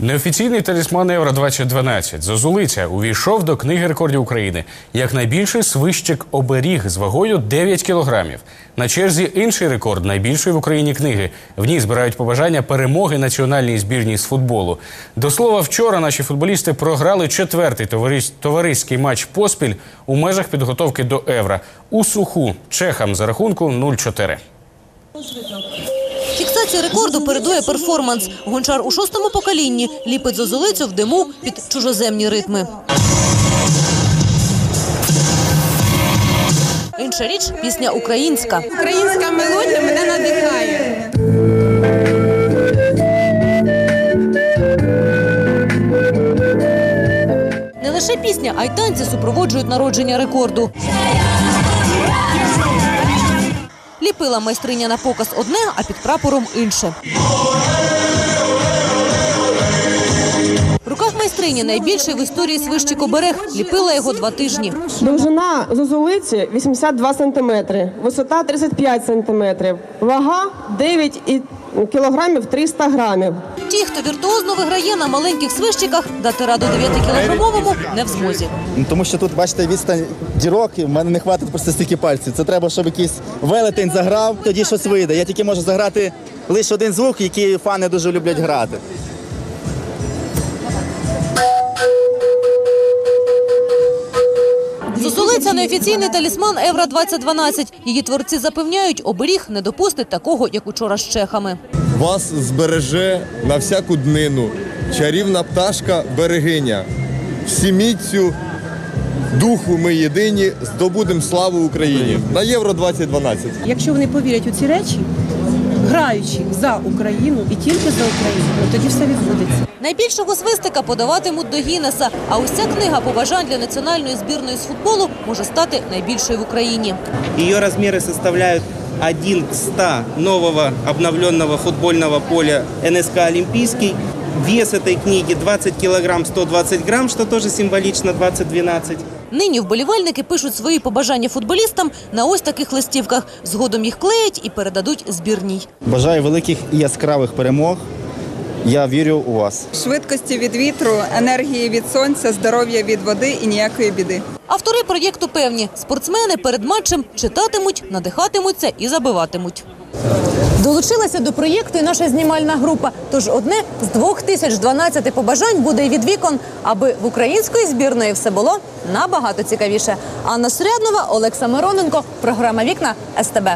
Неофіційний талісман Євро 2012 Зозулиця увійшов до книги рекордів України як найбільший свищик оберіг з вагою 9 кілограмів. На черзі інший рекорд найбільшої в Україні книги. В ній збирають побажання перемоги національній збірній з футболу. До слова, вчора наші футболісти програли четвертий товариський матч поспіль у межах підготовки до Євро. У суху чехам за рахунку 0-4. Фіксація рекорду передує перформанс. Гончар у шостому поколінні ліпить зозулицю в диму під чужоземні ритми. Інша річ – пісня українська. Українська мелодія мене надихає. Не лише пісня, а й танці супроводжують народження рекорду. Ліпила майстриня на показ одне, а під прапором інше. Майстрині найбільший в історії свищик оберег. Ліпила його два тижні. Довжина зозулиці 82 сантиметри, висота 35 сантиметрів, вага 9 і- кілограмів 300 грамів. Ті, хто віртуозно виграє на маленьких свищиках, дати раду 9-кілограмовому не в змозі. Ну, Тому що тут, бачите, відстань дірок, і в мене не хватить просто стільки пальців. Це треба, щоб якийсь велетень заграв, тоді щось вийде. Я тільки можу заграти лише один звук, який фани дуже люблять грати. Неофіційний талісман Евро 2012 Її творці запевняють, оберіг не допустить такого, як учора з чехами. Вас збереже на всяку днину чарівна пташка берегиня. Всі міцю, духу ми єдині, здобудемо славу Україні на Євро 2012. Якщо вони повірять у ці речі, граючи за Україну і тільки за Україну, ну, тоді все відбудеться. Найбільшого свистика подаватимуть до Гіннеса. А ось ця книга побажань для національної збірної з футболу може стати найбільшою в Україні. Її розміри составляють 1 к 100 нового обновленного футбольного поля НСК «Олимпийский». Вес этой книги 20 килограмм 120 грамм, что тоже символично 2012. Нині вболівальники пишуть свої побажання футболістам на ось таких листівках. Згодом їх клеять і передадуть збірній. Бажаю великих і яскравих перемог. Я вірю у вас. швидкості від вітру, енергії від сонця, здоров'я від води і ніякої біди. Автори проєкту певні, спортсмени перед матчем читатимуть, надихатимуться і забиватимуть. Долучилася до проєкту і наша знімальна група. Тож одне з 2012 побажань буде й від вікон, аби в української збірної все було набагато цікавіше. Анна Суряднова, Олекса Мироненко, програма Вікна СТБ.